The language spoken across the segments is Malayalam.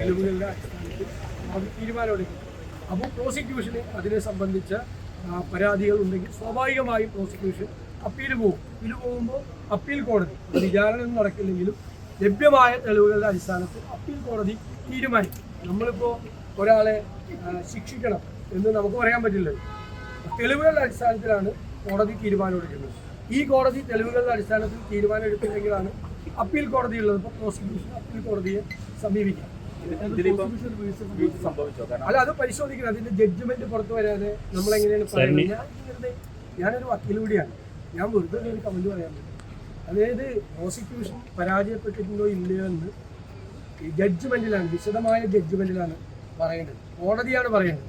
തെളിവുകളുടെ അടിസ്ഥാനത്തിൽ തീരുമാനമെടുക്കും. അപ്പോൾ പ്രോസിക്യൂഷന് അതിനെ സംബന്ധിച്ച പരാതികൾ ഉണ്ടെങ്കിൽ സ്വാഭാവികമായും പ്രോസിക്യൂഷൻ അപ്പീൽ പോകും. അപ്പീൽ പോകുമ്പോൾ അപ്പീൽ കോടതി വിചാരണ നടക്കില്ലെങ്കിലും ലഭ്യമായ തെളിവുകളുടെ അടിസ്ഥാനത്തിൽ അപ്പീൽ കോടതി തീരുമാനിക്കും. നമ്മളിപ്പോൾ ഒരാളെ ശിക്ഷിക്കണം എന്ന് നമുക്ക് പറയാൻ പറ്റില്ല. തെളിവുകളുടെ അടിസ്ഥാനത്തിലാണ് കോടതി തീരുമാനമെടുക്കുന്നത്. ഈ കോടതി തെളിവുകളുടെ അടിസ്ഥാനത്തിൽ തീരുമാനം എടുത്തില്ലെങ്കിലാണ് അപ്പീൽ കോടതി ഉള്ളത് ഇപ്പോൾ പ്രോസിക്യൂഷൻ അപ്പീൽ കോടതിയെ സമീപിക്കാം. അല്ല അത് പരിശോധിക്കണം. അതിന്റെ ജഡ്ജ്മെന്റ് പുറത്തു വരാതെ നമ്മൾ എങ്ങനെയാണ് പറയുന്നത്? ഞാൻ വെറുതെ ഞാനൊരു വക്കീൽ കൂടിയാണ് ഞാൻ വെറുതെ ഒരു കമന്റ് പറയാൻ പറ്റും അതായത് പ്രോസിക്യൂഷൻ പരാജയപ്പെട്ടിട്ടുണ്ടോ ഇല്ലയോ എന്ന് ജഡ്ജ്മെന്റിലാണ് വിശദമായ ജഡ്ജ്മെന്റിലാണ് പറയേണ്ടത്. കോടതിയാണ് പറയേണ്ടത്.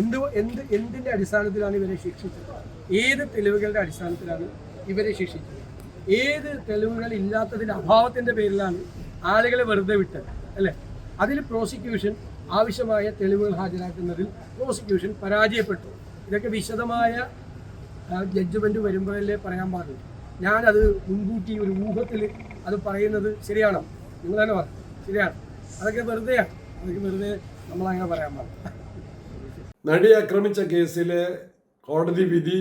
എന്ത് എന്ത് എന്തിന്റെ അടിസ്ഥാനത്തിലാണ് ഇവരെ ശിക്ഷിച്ചത്? ഏത് തെളിവുകളുടെ അടിസ്ഥാനത്തിലാണ് ഇവരെ ശിക്ഷിച്ചത്? ഏത് തെളിവുകൾ ഇല്ലാത്തതിന്റെ അഭാവത്തിന്റെ പേരിലാണ് ആളുകളെ വെറുതെ വിട്ടത് അല്ലേ? അതിൽ പ്രോസിക്യൂഷൻ ആവശ്യമായ തെളിവുകൾ ഹാജരാക്കുന്നതിൽ പ്രോസിക്യൂഷൻ പരാജയപ്പെട്ടു. ഇതൊക്കെ വിശദമായ ജഡ്ജ്മെന്റ് വരുമ്പോഴല്ലേ പറയാൻ പാടുള്ളൂ. ഞാനത് മുൻകൂട്ടി ഒരു ഊഹത്തിൽ അത് പറയുന്നത് ശരിയാണോ? നിങ്ങൾ തന്നെ പറഞ്ഞു ശരിയാണ്. അതൊക്കെ വെറുതെയാണ്. അതൊക്കെ വെറുതെ നമ്മളങ്ങനെ പറയാൻ പാടില്ല. നടി ആക്രമിച്ച കേസിൽ കോടതി വിധി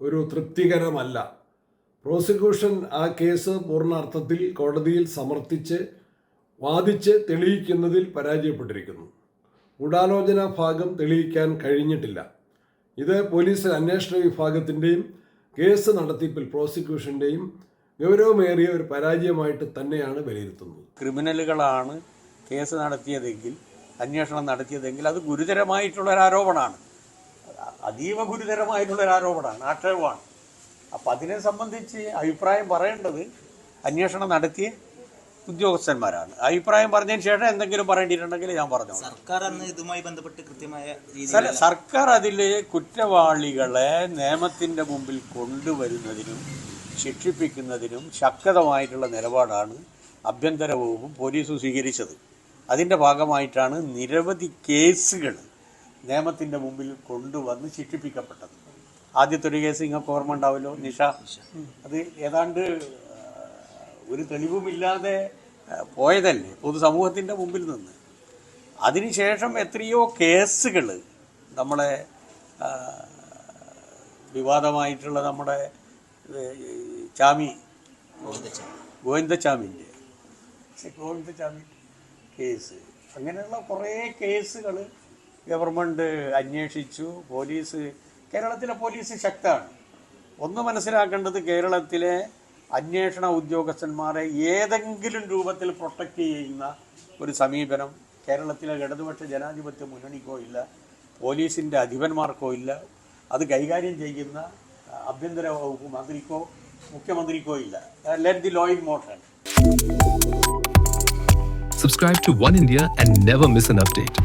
ഒരു തൃപ്തികരമല്ല. പ്രോസിക്യൂഷൻ ആ കേസ് പൂർണ അർത്ഥത്തിൽ കോടതിയിൽ സമർത്ഥിച്ച് വാദിച്ച് തെളിയിക്കുന്നതിൽ പരാജയപ്പെട്ടിരിക്കുന്നു. ഗൂഢാലോചന ഭാഗം തെളിയിക്കാൻ കഴിഞ്ഞിട്ടില്ല. ഇത് പോലീസ് അന്വേഷണ വിഭാഗത്തിന്റെയും കേസ് നടത്തിപ്പിൽ പ്രോസിക്യൂഷന്റെയും ഗൗരവമേറിയ ഒരു പരാജയമായിട്ട് തന്നെയാണ് വിലയിരുത്തുന്നത്. ക്രിമിനലുകളാണ് കേസ് നടത്തിയതെങ്കിൽ അന്വേഷണം നടത്തിയതെങ്കിൽ അത് ഗുരുതരമായിട്ടുള്ള ഒരു ആരോപണമാണ്. അതീവ ഗുരുതരമായിട്ടുള്ള ഒരു ആരോപണമാണ്. ആക്ഷേപമാണ് അപ്പം അതിനെ സംബന്ധിച്ച് അഭിപ്രായം പറയേണ്ടത് അന്വേഷണം നടത്തിയ ഉദ്യോഗസ്ഥന്മാരാണ്. അഭിപ്രായം പറഞ്ഞതിന് ശേഷം എന്തെങ്കിലും പറയേണ്ടിയിട്ടുണ്ടെങ്കിൽ ഞാൻ പറഞ്ഞു സർക്കാർ അന്ന് ഇതുമായി ബന്ധപ്പെട്ട് കൃത്യമായ സർക്കാർ അതിലെ കുറ്റവാളികളെ നിയമത്തിന്റെ മുമ്പിൽ കൊണ്ടുവരുന്നതിനും ശിക്ഷിപ്പിക്കുന്നതിനും ശക്തമായിട്ടുള്ള നിലപാടാണ് ആഭ്യന്തര വകുപ്പും പോലീസും സ്വീകരിച്ചത്. അതിന്റെ ഭാഗമായിട്ടാണ് നിരവധി കേസുകൾ നിയമത്തിന്റെ മുമ്പിൽ കൊണ്ടുവന്ന് ശിക്ഷിപ്പിക്കപ്പെട്ടത്. ആദ്യത്തെ ഒരു കേസ് നിങ്ങൾക്ക് ഓർമ്മ ഉണ്ടാവല്ലോ നിഷ. അത് ഏതാണ്ട് ഒരു തെളിവുമില്ലാതെ പോയതല്ലേ? പൊതുസമൂഹത്തിന്റെ മുമ്പിൽ നിന്ന്. അതിനുശേഷം എത്രയോ കേസുകൾ നമ്മളെ വിവാദമായിട്ടുള്ള നമ്മുടെ ചാമി ഗോവിന്ദചാമിന്റെ ഗോവിന്ദചാമി കേസ്. അങ്ങനെയുള്ള കുറേ കേസുകൾ ഗവൺമെന്റ് അന്വേഷിച്ചു. പോലീസ് കേരളത്തിലെ പോലീസ് ശക്തമാണ്. ഒന്ന് മനസ്സിലാക്കേണ്ടത് കേരളത്തിലെ അന്വേഷണ ഉദ്യോഗസ്ഥന്മാരെ ഏതെങ്കിലും രൂപത്തിൽ പ്രൊട്ടക്റ്റ് ചെയ്യുന്ന ഒരു സമീപനം കേരളത്തിലെ ഇടതുപക്ഷ ജനാധിപത്യ മുന്നണിക്കോ ഇല്ല പോലീസിന്റെ അധിപന്മാർക്കോ ഇല്ല അത് കൈകാര്യം ചെയ്യുന്ന ആഭ്യന്തര വകുപ്പ് മന്ത്രിക്കോ മുഖ്യമന്ത്രിക്കോ ഇല്ല let the law in motion Subscribe to One India and never miss an update.